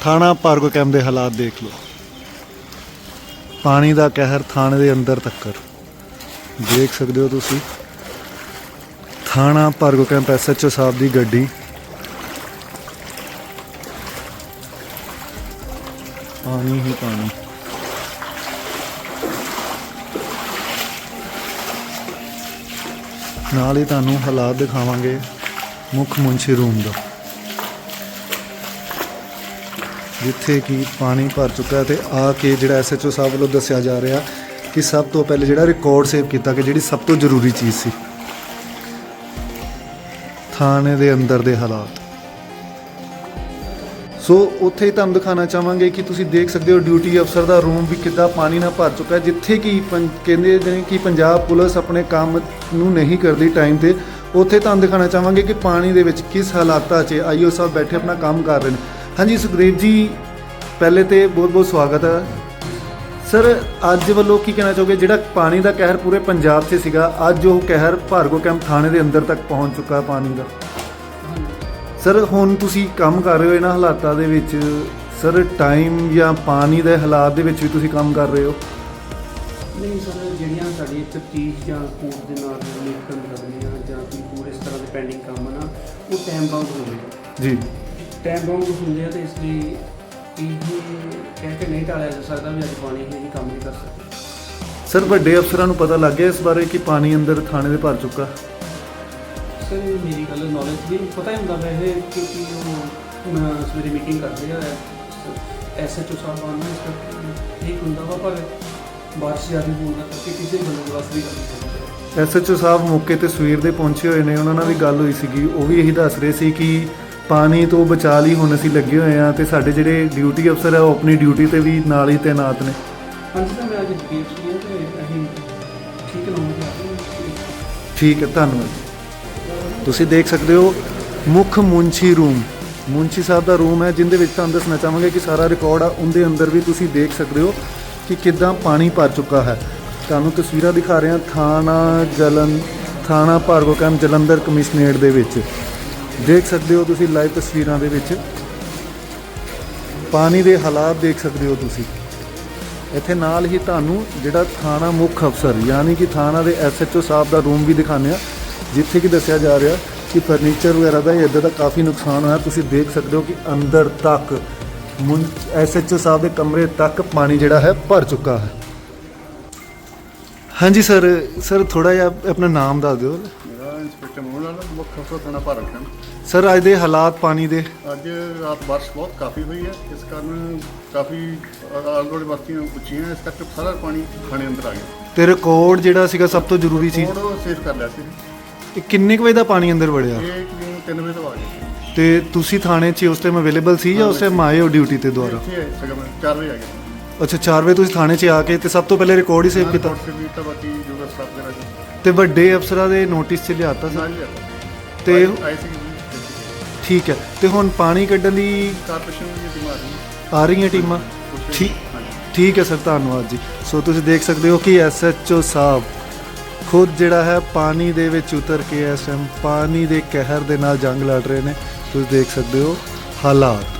ਥਾਣਾ ਭਾਰਗੋ ਕੈਂਪ ਦੇ ਹਾਲਾਤ ਦੇਖ ਲਓ। ਪਾਣੀ ਦਾ ਕਹਿਰ ਥਾਣੇ ਦੇ ਅੰਦਰ ਤੱਕਰ। ਦੇਖ ਸਕਦੇ ਹੋ ਤੁਸੀਂ। ਥਾਣਾ ਭਾਰਗੋ ਕੈਂਪ ਐਸਐਚਓ ਸਾਹਿਬ ਦੀ ਗੱਡੀ। ਪਾਣੀ ਹੀ ਪਾਣੀ। ਨਾਲ ਹੀ ਤੁਹਾਨੂੰ ਹਾਲਾਤ ਦਿਖਾਵਾਂਗੇ ਮੁੱਖ ਮੁੰਸ਼ੀ ਰੂਮ ਦਾ। ਜਿੱਥੇ ਕਿ ਪਾਣੀ ਭਰ ਚੁੱਕਾ ਹੈ ਤੇ ਆ ਕੇ ਜਿਹੜਾ ਐਸਐਚਓ ਸਾਹਿਬ ਵੱਲੋਂ ਦੱਸਿਆ ਜਾ ਰਿਹਾ ਕਿ ਸਭ ਤੋਂ ਪਹਿਲੇ ਜਿਹੜਾ ਰਿਕਾਰਡ ਸੇਵ ਕੀਤਾ ਕਿ ਜਿਹੜੀ ਸਭ ਤੋਂ ਜ਼ਰੂਰੀ ਚੀਜ਼ ਸੀ। ਥਾਣੇ ਦੇ ਅੰਦਰ ਦੇ ਹਾਲਾਤ। ਸੋ ਉੱਥੇ ਹੀ ਤੁਹਾਨੂੰ ਦਿਖਾਣਾ ਚਾਹਾਂਗੇ ਕਿ ਤੁਸੀਂ ਦੇਖ ਸਕਦੇ ਹੋ ਡਿਊਟੀ ਅਫਸਰ ਦਾ ਰੂਮ ਵੀ ਕਿੱਦਾਂ ਪਾਣੀ ਨਾਲ ਭਰ ਚੁੱਕਾ ਹੈ, ਜਿੱਥੇ ਕਿ ਪੰ- ਕਹਿੰਦੇ ਨੇ ਕਿ ਪੰਜਾਬ ਪੁਲਿਸ ਆਪਣੇ ਕੰਮ ਨੂੰ ਨਹੀਂ ਕਰਦੀ ਟਾਈਮ ਤੇ। ਉੱਥੇ ਤੁਹਾਨੂੰ ਦਿਖਾਣਾ ਚਾਹਾਂਗੇ ਕਿ ਪਾਣੀ ਦੇ ਵਿੱਚ ਕਿਸ ਹਾਲਾਤਾਂ 'ਚ ਆਈਓ ਸਾਹਿਬ ਬੈਠੇ, ਆਪਣਾ ਕੰਮ ਕਰ ਰਹੇ ਨੇ। ਹਾਂਜੀ ਸੁਖਦੇਵ ਜੀ ਪਹਿਲੇ ਤੇ ਬਹੁਤ ਬਹੁਤ ਸਵਾਗਤ ਹੈ। ਸਰ ਅੱਜ ਵੱਲੋਂ ਕੀ ਕਹਿਣਾ ਚਾਹੋਗੇ? ਜਿਹੜਾ ਪਾਣੀ ਦਾ ਕਹਿਰ ਪੂਰੇ ਪੰਜਾਬ 'ਚ ਸੀਗਾ ਅੱਜ ਉਹ ਕਹਿਰ ਭਾਰਗੋ ਕੈਂਪ ਥਾਣੇ ਦੇ ਅੰਦਰ ਤੱਕ ਪਹੁੰਚ ਚੁੱਕਾ ਪਾਣੀ ਦਾ। ਸਰ ਹੁਣ ਤੁਸੀਂ ਕੰਮ ਕਰ ਰਹੇ ਹੋ ਇਹਨਾਂ ਹਾਲਾਤਾਂ ਦੇ ਵਿੱਚ। ਸਰ ਟਾਈਮ ਜਾਂ ਪਾਣੀ ਦੇ ਹਾਲਾਤ ਦੇ ਵਿੱਚ ਵੀ ਤੁਸੀਂ ਕੰਮ ਕਰ ਰਹੇ ਹੋ। ਨਹੀਂ ਸਰ ਜਿਹੜੀਆਂ ਸਾਡੀ ਤਫਤੀਸ਼ ਜਾਂ ਕੋਰਟ ਦੇ ਨਾਲ ਰਿਲੇਟਡ ਕਰਨੀਆਂ ਜਾਂ ਕੋਈ ਹੋਰ ਇਸ ਤਰ੍ਹਾਂ ਦੇ ਪੈਂਡਿੰਗ ਕੰਮ ਨਾ ਉਹ ਟਾਈਮ ਬਾਉਂਡ ਆ ਜੀ। ਟਾਈਮ ਬਾਉਂਡ ਹੁੰਦੇ ਆ ਤੇ ਇਸ ਲਈ ਇਹ ਕਹਿ ਕੇ ਨਹੀਂ ਟਾਲਿਆ ਜਾ ਸਕਦਾ ਵੀ ਅੱਜ ਪਾਣੀ ਹੀ ਕੰਮ ਨਹੀਂ ਕਰ ਸਕਦੇ। ਸਰ ਵੱਡੇ ਅਫਸਰਾਂ ਨੂੰ ਪਤਾ ਲੱਗ ਗਿਆ ਇਸ ਬਾਰੇ ਕਿ ਪਾਣੀ ਅੰਦਰ ਥਾਣੇ ਦੇ ਭਰ ਚੁੱਕਾ। ਸਰ ਇਹ ਮੇਰੀ ਗੱਲ ਨੌਲੇਜ ਵੀ ਪਤਾ ਹੀ ਹੁੰਦਾ ਵੈਸੇ ਕਿਉਂਕਿ ਉਹ ਮੈਂ ਸਵੇਰੇ ਮੀਟਿੰਗ ਕਰਦੇ ਆ ਐਸਐਚਓ ਸਾਹਿਬ ਆਉਣਾ ਇਸ ਕਰਕੇ ਠੀਕ ਹੁੰਦਾ ਵਾ ਪਰ ਬਾਰਿਸ਼ ਜ਼ਿਆਦਾ ਹੋਣ ਕਰਕੇ ਕਿਸੇ ਬੰਦੋਬਸਤ ਦੀ ਗੱਲ ਨਹੀਂ ਕਰਦੇ ਐਸਐਚਓ ਸਾਹਿਬ ਮੌਕੇ ਤੇ ਸਵੇਰ ਦੇ ਪਹੁੰਚੇ ਹੋਏ ਨੇ ਉਹਨਾਂ ਨਾਲ ਵੀ ਗੱਲ ਹੋਈ ਸੀਗੀ ਉਹ ਵੀ ਇਹੀ ਦੱਸ ਰਹੇ ਸੀ ਕਿ ਪਾਣੀ ਤੋਂ ਬਚਾ ਲਈ ਹੁਣ ਅਸੀਂ ਲੱਗੇ ਹੋਏ ਆ ਤੇ ਸਾਡੇ ਜਿਹੜੇ ਡਿਊਟੀ ਅਫਸਰ ਆ ਉਹ ਆਪਣੀ ਡਿਊਟੀ ਤੇ ਵੀ ਨਾਲ ਹੀ ਤੈਨਾਤ ਨੇ। ਹਾਂਜੀ ਤਾਂ ਮੈਂ ਅੱਜ ਬੀਐਫਸੀ ਹਾਂ ਤੇ ਅਸੀਂ ਠੀਕ ਨਾ ਹੋ। ਗਿਆ ਠੀਕ ਹੈ ਧੰਨਵਾਦ ਤੁਸੀਂ ਦੇਖ ਸਕਦੇ ਹੋ ਮੁੱਖ ਮੁੰਸ਼ੀ ਰੂਮ। ਮੁੰਸ਼ੀ ਸਾਹਿਬ ਦਾ ਰੂਮ ਹੈ ਜਿੰਦੇ ਵਿੱਚ ਤੁਹਾਨੂੰ ਦੱਸਣਾ ਚਾਹਾਂਗੇ ਕਿ ਸਾਰਾ ਰਿਕਾਰਡ ਆ ਉਹਦੇ ਅੰਦਰ ਵੀ ਤੁਸੀਂ ਦੇਖ ਸਕਦੇ ਹੋ ਕਿ ਕਿੱਦਾਂ ਪਾਣੀ ਭਰ ਚੁੱਕਾ ਹੈ। ਤੁਹਾਨੂੰ ਤਸਵੀਰਾਂ ਦਿਖਾ ਰਹੇ ਹਾਂ ਥਾਣਾ ਜਲਨ ਥਾਣਾ ਭਾਰਗੋ ਕੈਂਪ ਜਲੰਧਰ ਕਮਿਸ਼ਨਰੇਟ ਦੇ ਵਿੱਚ। ਦੇਖ ਸਕਦੇ ਹੋ ਤੁਸੀਂ ਲਾਈਵ ਤਸਵੀਰਾਂ ਦੇ ਵਿੱਚ। ਪਾਣੀ ਦੇ ਹਾਲਾਤ ਦੇਖ ਸਕਦੇ ਹੋ ਤੁਸੀਂ। ਇੱਥੇ ਨਾਲ ਹੀ ਤੁਹਾਨੂੰ ਜਿਹੜਾ ਥਾਣਾ ਮੁੱਖ ਅਫਸਰ, ਯਾਨੀ ਕਿ ਥਾਣਾ ਦੇ ਐਸਐਚਓ ਸਾਹਿਬ ਦਾ ਰੂਮ ਵੀ ਦਿਖਾਉਂਦੇ ਆ ਜਿੱਥੇ ਕਿ ਦੱਸਿਆ ਜਾ ਰਿਹਾ ਕਿ ਫਰਨੀਚਰ ਵਗੈਰਾ ਦਾ ਇੱਦਾਂ ਦਾ ਕਾਫੀ ਨੁਕਸਾਨ ਹੋਇਆ। ਤੁਸੀਂ ਦੇਖ ਸਕਦੇ ਹੋ ਕਿ ਅੰਦਰ ਤੱਕ ਐਸਐਚਓ ਸਾਹਿਬ ਦੇ ਕਮਰੇ ਤੱਕ ਪਾਣੀ ਜਿਹੜਾ ਹੈ ਭਰ ਚੁੱਕਾ ਹੈ। ਹਾਂਜੀ ਸਰ ਸਰ ਥੋੜਾ ਜਿਹਾ ਆਪਣਾ ਨਾਮ ਦੱਸ ਦਿਓ। ਇੰਸਪੈਕਟਰ ਮੋਹਨ ਲਾਲ ਮੁੱਖ ਅਫਸਰ ਥਾਣਾ ਭਾਰਤ ਖੰਡ ਸਰ ਅੱਜ ਦੇ ਹਾਲਾਤ ਪਾਣੀ ਦੇ? ਅੱਜ ਰਾਤ ਬਾਰਿਸ਼ ਬਹੁਤ ਕਾਫੀ ਹੋਈ ਹੈ। ਇਸ ਕਾਰਨ ਕਾਫੀ ਆਲਗੋੜੇ ਬਸਤੀਆਂ ਉੱਚੀਆਂ ਇਸ ਕਰਕੇ ਸਾਰਾ ਪਾਣੀ ਖਾਣੇ ਅੰਦਰ ਆ ਗਿਆ। ਤੇ ਰਿਕਾਰਡ ਜਿਹੜਾ ਸੀਗਾ ਸਭ ਤੋਂ ਜ਼ਰੂਰੀ ਚੀਜ਼ ਕੋਡ ਸੇਵ ਕਰ ਲਿਆ ਸੀ। ਇਹ ਕਿੰਨੇ ਕੁ ਵਜੇ ਦਾ ਪਾਣੀ ਅੰਦਰ ਵੜਿਆ? ਇਹ ਕਿ 3 ਵਜੇ ਤੋਂ ਆ ਗਿਆ ਤੇ ਤੁਸੀਂ ਥਾਣੇ 'ਚ ਉਸ ਟਾਈਮ ਅਵੇਲੇਬਲ ਸੀ ਜਾਂ ਉਸ ਟਾਈਮ ਆਏ ਹੋ ਡਿਊਟੀ ਤੇ ਦੁਬਾਰਾ ਇੱਥੇ ਆਏ ਸਗਮ 4 ਵਜੇ ਆ ਗਿਆ ਅੱਛਾ 4 ਵਜੇ ਤੁਸੀਂ ਥਾਣੇ 'ਚ ਆ ਕੇ ਤੇ ਸਭ ਤੋਂ ਪਹਿਲੇ ਰਿਕਾਰਡ ਹੀ ਸੇਵ ਕੀਤਾ? ਰਿਪੋਰਟ ਤੇ ਵੀ ਤਾਂ ਬਾਕੀ ਜੋ ਦਾ ਸਟਾਫ ਦੇ ਨਾਲ ਤੇ ਵੱਡੇ ਅਫਸਰਾਂ ਦੇ ਨੋਟਿਸ 'ਚ ਲਿਆਤਾ ਨਾਲ ਹੀ ਤੇ ਆਈ ਸੀ ਠੀਕ ਹੈ ਤੇ ਹੁਣ ਪਾਣੀ ਕੱਢਣ ਦੀ ਕਾਰਪੋਰੇਸ਼ਨ ਦੀ ਬਿਮਾਰੀ ਆ ਰਹੀਆਂ ਟੀਮਾਂ? ਠੀਕ ਠੀਕ ਹੈ ਸਰ ਧੰਨਵਾਦ ਜੀ। ਸੋ ਤੁਸੀਂ ਦੇਖ ਸਕਦੇ ਹੋ ਕਿ ਐਸਐਚਓ ਸਾਹਿਬ ਖੁਦ ਜਿਹੜਾ ਹੈ ਪਾਣੀ ਦੇ ਵਿੱਚ ਉਤਰ ਕੇ ਟਾਈਮ ਪਾਣੀ ਦੇ ਕਹਿਰ ਦੇ ਨਾਲ ਜੰਗ ਲੜ ਰਹੇ ਨੇ। ਤੁਸੀਂ ਦੇਖ ਸਕਦੇ ਹੋ ਹਾਲਾਤ।